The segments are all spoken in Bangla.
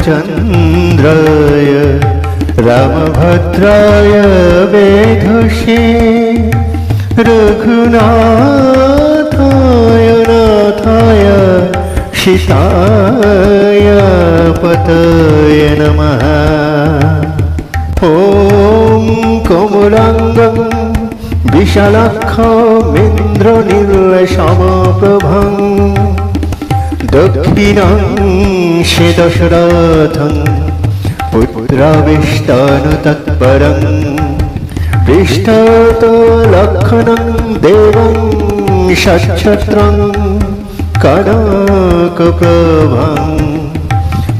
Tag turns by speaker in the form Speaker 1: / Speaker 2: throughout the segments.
Speaker 1: रामचन्द्राय रामभद्राय वेधुषे रघुनाथाय नाथाय सीताय पतय नमः ॐ कमलाङ्गं विशालाक्षमिन्द्रनिर्लशमप्रभम् दक्षिणं शे दशरथं पुत्राविष्टानुतत्परं पृष्ठतलक्षणं देवं षट्छत्रं कनकप्रभं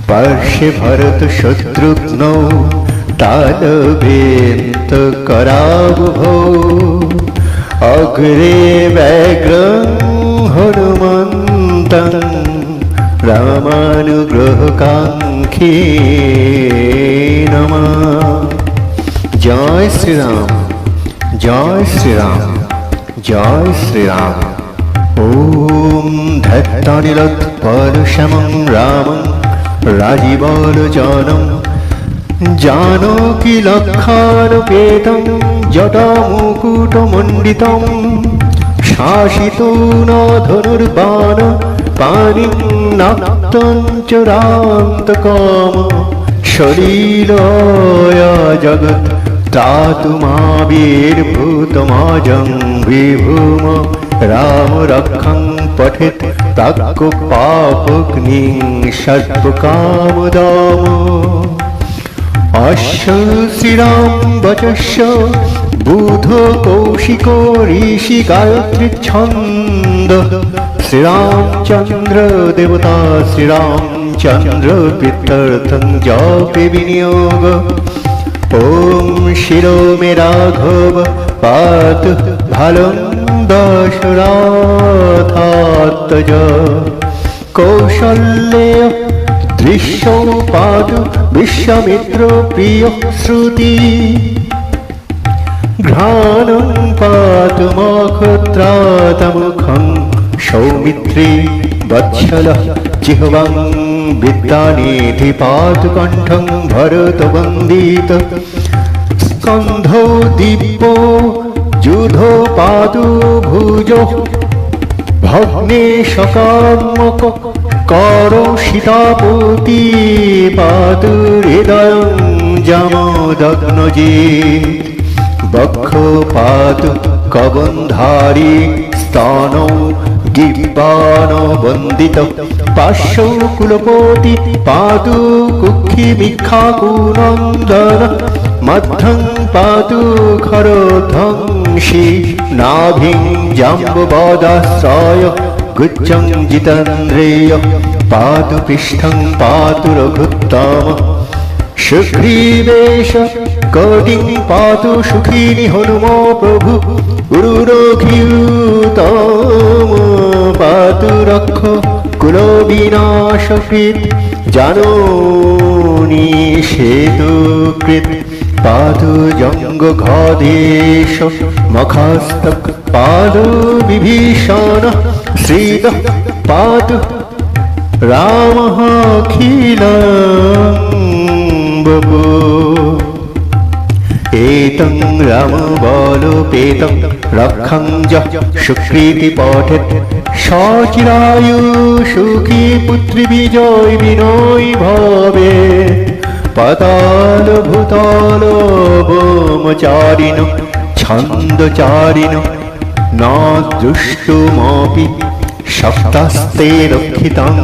Speaker 1: पार्श्वे भरतशत्रुघ्नौ तालवेन्तकराबुभौ अग्रे व्याघ्रं हनुमन्तं রামানুগ্রহকাঙ্ক্ষী নমঃ। জয় শ্রীরাম জয় শ্রীরাম জয় শ্রীরাম। ধত্তানিলৎপরশমং রামং রাজীবলোচনম জানকী লক্ষানুপেতং জটামুকুটমণ্ডিতম। শাসিতো ন ধনুর্বাণ পানিং নাক্তঞ্চরান্তকাম শরীরয় জগৎ ত্রাতুমাবির্ভূতমাজং বিভূম রাম রক্ষং পঠিত তাক্কু পাপগ্নিং সর্বকামদাম অশ্ব শ্রীরাম বচস্য বুধ কৌশিক ঋষি গায়ত্রী ছন্দ শ্রীরামচন্দ্র দেবতা শ্রীরামচন্দ্র পিতর্থং জপে বিনিয়োগ ওম শিরো মে রাঘব পাত ভালং দশরাথাত্মজ কৌশল্যে দৃশ্য পাদ বিশ্বামিত্র প্রিয় শ্রুতি ঘ্রাণং পাতু মখত্রাতমুখং সৌমিত্রী বৎসল, জিহ্বাং বিদ্যানিধি পাতু কণ্ঠং ভরতবন্দিত। স্কন্ধৌ দীপ যুধ পাদু ভুজ। ভগ্নে সকামক কর সীতাপতি পাদু হৃদয় জামদগ্নজিৎ বক্ষ পাদ কবন্ধারী স্তন গিব্বান বন্দিত পার্শ্ব কুলপতি পাদু কুক্ষি মিক্ষা কুনন্দন মধ্যং পাদু খরধ্বংসী নাভিং জাম্ববদাশ্রয় গুচ্ছং জিতেন্দ্রিয় পাদু পৃষ্ঠং পাতু রঘুত্তম। সুগ্রীবেশ, কোটিং পাতু সুখিনী হনুম প্রভু গুরুরঘিতম পাতু রক্ষ কুল বিনাশকৃত জানো সেতুকৃত পাতু জঙ্গ ঘদেশ মখাস্ত পাদু বিভীষণ শ্রীদ পাতু রাম খিল বপু एतं रामबलोपेतं रक्षं ज सुकृति पठेत् सचिरायु सुखी पुत्री विजय विनय भवे पताल भूताल बोमचारिण छन्दचारिण न दृष्टुमपि सप्तास्ते रक्षितं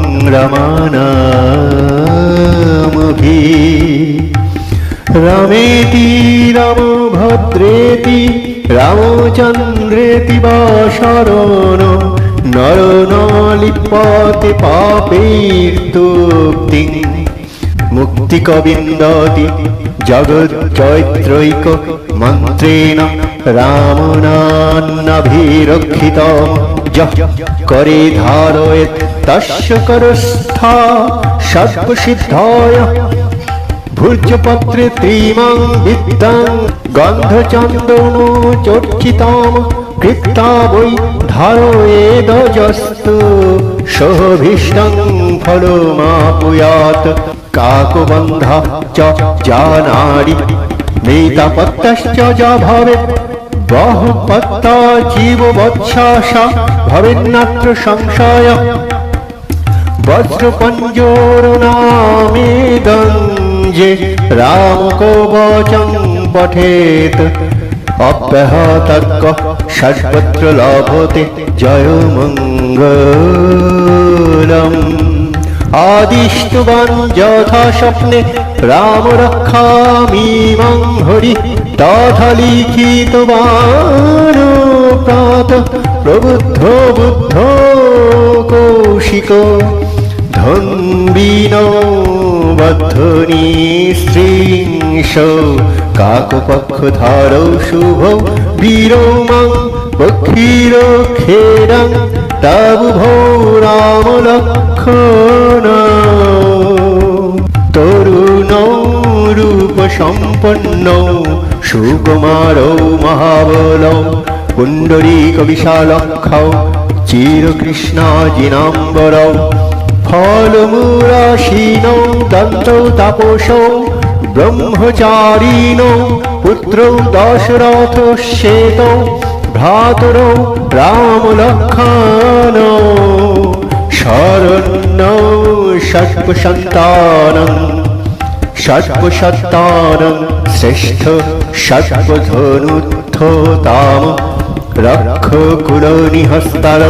Speaker 1: রমেতি রাম ভদ্রেতি রামচন্দ্রেতি বা শরণ, নর নলিপতে পাপের্তুক্তি মুক্তি কবিন্দতি, জগৎ চৈত্রৈক মন্ত্রেণ, রামনান্নভিরক্ষিত, যহ করে ধারয়ে তস্য করস্থা, সর্বসিদ্ধায়। ভূর্জপত্রে ত্রিমাং বিদ্যাং, গন্ধচন্দন চর্চিতাম কৃত্তা বৈ ধারয়েদজস্তু সহভীষ্টং ফলমাপুয়াত, কাকবন্ধা চ জানারি মৃতাপত্যশ্চ যা ভবে বহুপত্তা জীব বৎসাসা ভবেন্নাত্র সংশয়। বজ্রপঞ্জরনামেদঞ্জে রামকবচং পঠেত, অব্যাহতজ্ঞ ষটপত্র লভতে জয় মঙ্গলম। আদিষ্টবান যথা স্বপ্নে রাম রক্ষামিমং হরি, তথা লিখিতবান প্রাত প্রবুদ্ধ বুদ্ধ কৌশিক ধন্বিন বদ্ধনি স্ত্রীংশ কাকপক্ষ ধারৌ শুভ, বীরমাং পক্ষীর খেরং তবুভো রাম লক্ষণ। তরুণ রূপ সম্পন্ন, সুকুমার মহাবল, পুণ্ডরীক বিশালক্ষ, চিরকৃষ্ণাজিনাম্বর। ফলমূলাসীন দন্ত তাপস ব্রহ্মচারীণ পুত্র দশরথ শ্বেত ভ্রাতর রাম লক্ষণ শরণ্য ষট্পসন্তানং ষট্পসত্তানং শ্রেষ্ঠ ষট্পধনুত্থতাম রক্ষ কুলনিহস্তার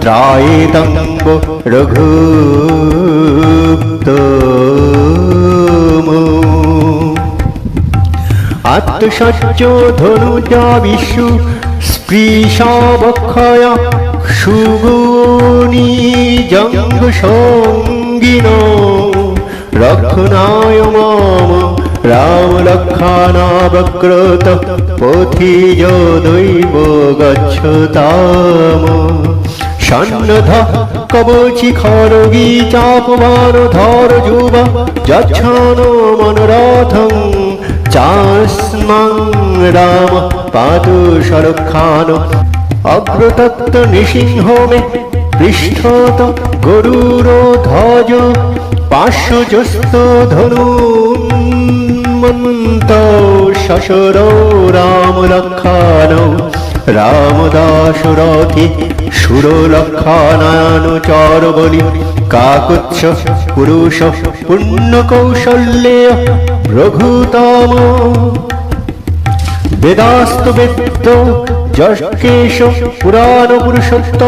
Speaker 1: ত্রায়েতম্ব রঘুপ্তম আত্মসচ্চ ধনুজা বিশু স্পৃশাবক্ষয় সুগুণী জঙ্গ সঙ্গিন রক্ষণায় মম রাম লক্ষণাবক্রত পথিজ দৈব গচ্ছতাম সন্নধ কবচি খরগী চাপমান ধর যুব, যচ্ছন মনোরথং চাস্মাং রাম পাতু সরক্ষান অগ্রতত্ত নৃসিংহ মে, পৃষ্ঠত গরুর ধ্বজ পার্শ্বজস্ত ধনুমন্ত শশর রাম লক্ষান রামদাসুরথি সুরলক্ষানানুচর বলি কাকুচ্ছ পুরুষ পুণ্য কৌশল্যে রঘুতম বেদাস্ত বেদ যশ পুরাণ পুরুষোত্তম